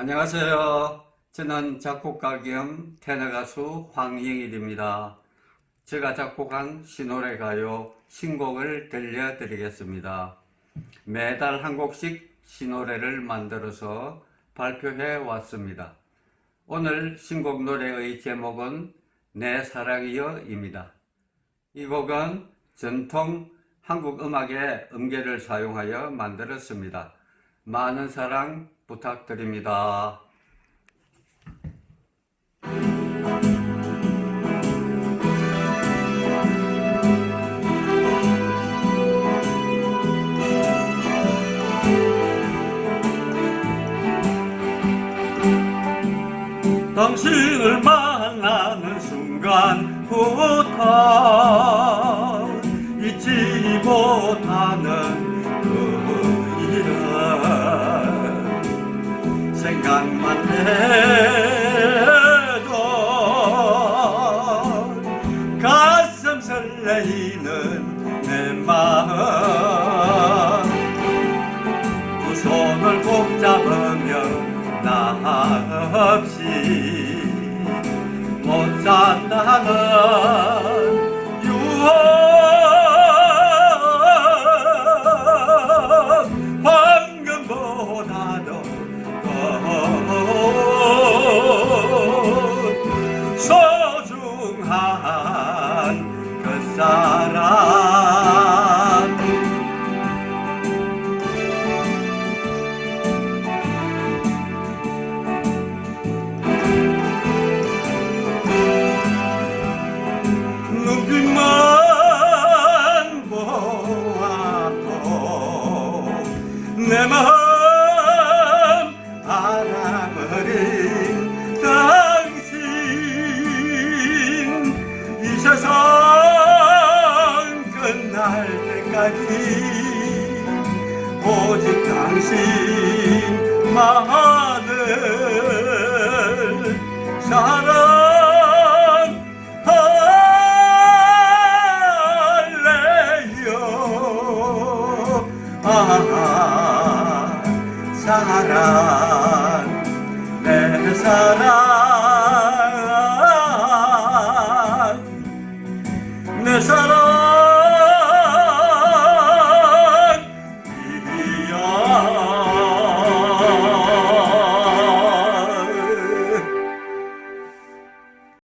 안녕하세요. 저는 작곡가 겸 테너 가수 황영일입니다. 제가 작곡한 신노래 가요 신곡을 들려드리겠습니다. 매달 한 곡씩 신노래를 만들어서 발표해 왔습니다. 오늘 신곡 노래의 제목은 내 사랑이여입니다. 이 곡은 전통 한국 음악의 음계를 사용하여 만들었습니다. 많은 사랑 부탁드립니다. 당신을 만나는 순간부터 잊지 못하는 그 생각만 해도 가슴 설레이는 내 마음. 두 손을 꼭 잡으면 나 없이 못 산다는 마음 알아버린 당신. 이 세상 끝날 때까지 오직 당신만을 사